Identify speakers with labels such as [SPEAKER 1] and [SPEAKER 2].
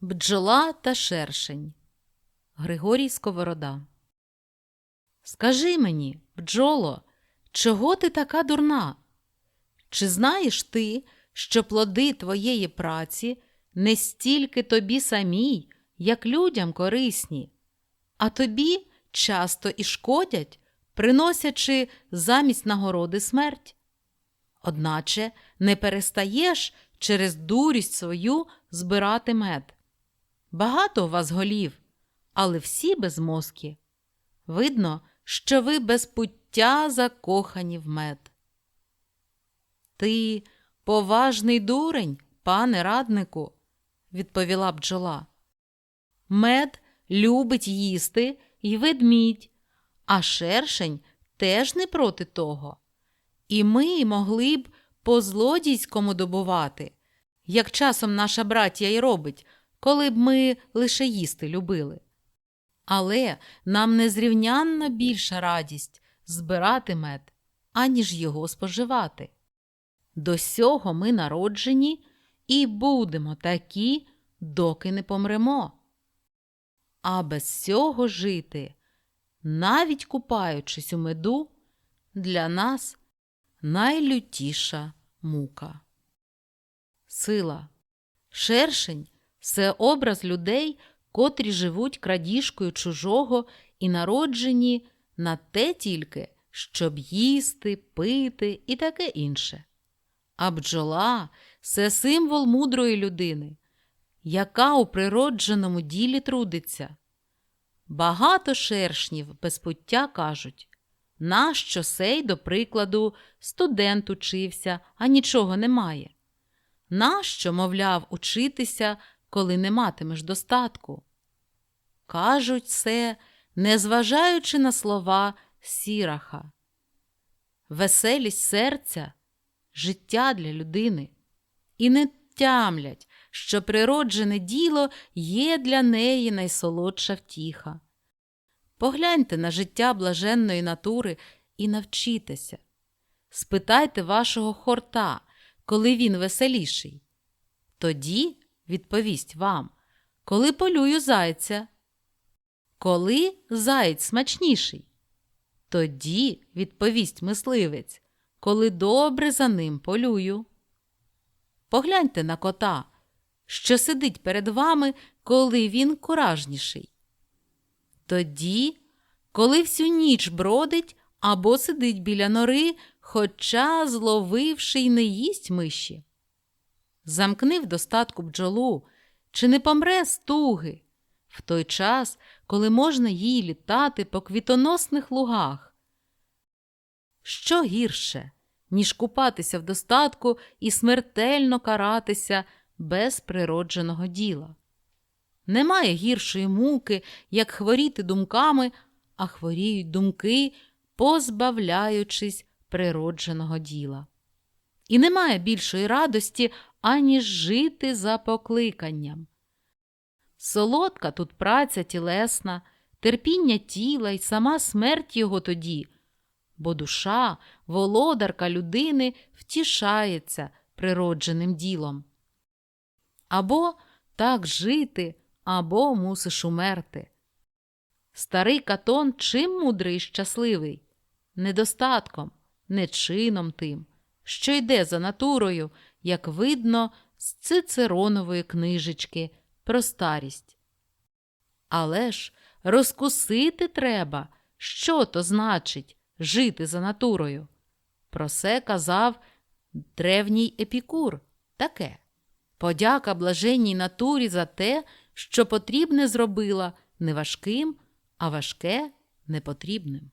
[SPEAKER 1] Бджола та шершень. Григорій Сковорода. Скажи мені, бджоло, чого ти така дурна? Чи знаєш ти, що плоди твоєї праці не стільки тобі самій, як людям корисні, а тобі часто і шкодять, приносячи замість нагороди смерть? Одначе не перестаєш через дурість свою збирати мед. Багато у вас голів, але всі безмозкі. Видно, що ви без пуття закохані в мед. Ти поважний дурень, пане раднику, відповіла бджола. Мед любить їсти і ведмідь, а шершень теж не проти того. І ми могли б по злодійському добувати, як часом наша братія й робить, коли б ми лише їсти любили. Але нам незрівнянно більша радість збирати мед, аніж його споживати. До сього ми народжені і будемо такі, доки не помремо. А без цього жити, навіть купаючись у меду, для нас найлютіша мука. Сила. Шершень це образ людей, котрі живуть крадіжкою чужого і народжені на те тільки, щоб їсти, пити і таке інше. А бджола це символ мудрої людини, яка у природженому ділі трудиться. Багато шершнів без пуття кажуть, нащо сей, до прикладу, студент учився, а нічого немає. Нащо, мовляв, учитися, коли не матимеш достатку? Кажуть це, незважаючи на слова сіраха. Веселість серця життя для людини, і не тямлять, що природжене діло є для неї найсолодша втіха. Погляньте на життя блаженної натури і навчітеся. Спитайте вашого хорта, коли він веселіший. Тоді відповість вам, коли полюю зайця. Коли заєць смачніший? Тоді відповість мисливець, коли добре за ним полюю. Погляньте на кота, що сидить перед вами, коли він куражніший. Тоді, коли всю ніч бродить або сидить біля нори, хоча, зловивши й не їсть миші. Замкни в достатку бджолу, чи не помре з туги, в той час, коли можна їй літати по квітоносних лугах. Що гірше, ніж купатися в достатку і смертельно каратися без природженого діла? Немає гіршої муки, як хворіти думками, а хворіють думки, позбавляючись природженого діла. І немає більшої радості, аніж жити за покликанням. Солодка тут праця тілесна, терпіння тіла і сама смерть його тоді, бо душа, володарка людини втішається природженим ділом. Або так жити, або мусиш умерти. Старий катон чим мудрий і щасливий? Недостатком, не чином тим, що йде за натурою, як видно з цицеронової книжечки про старість. Але ж розкусити треба, що то значить жити за натурою. Про це казав древній епікур таке. Подяка блаженній натурі за те, що потрібне зробила не важким, а важке непотрібним.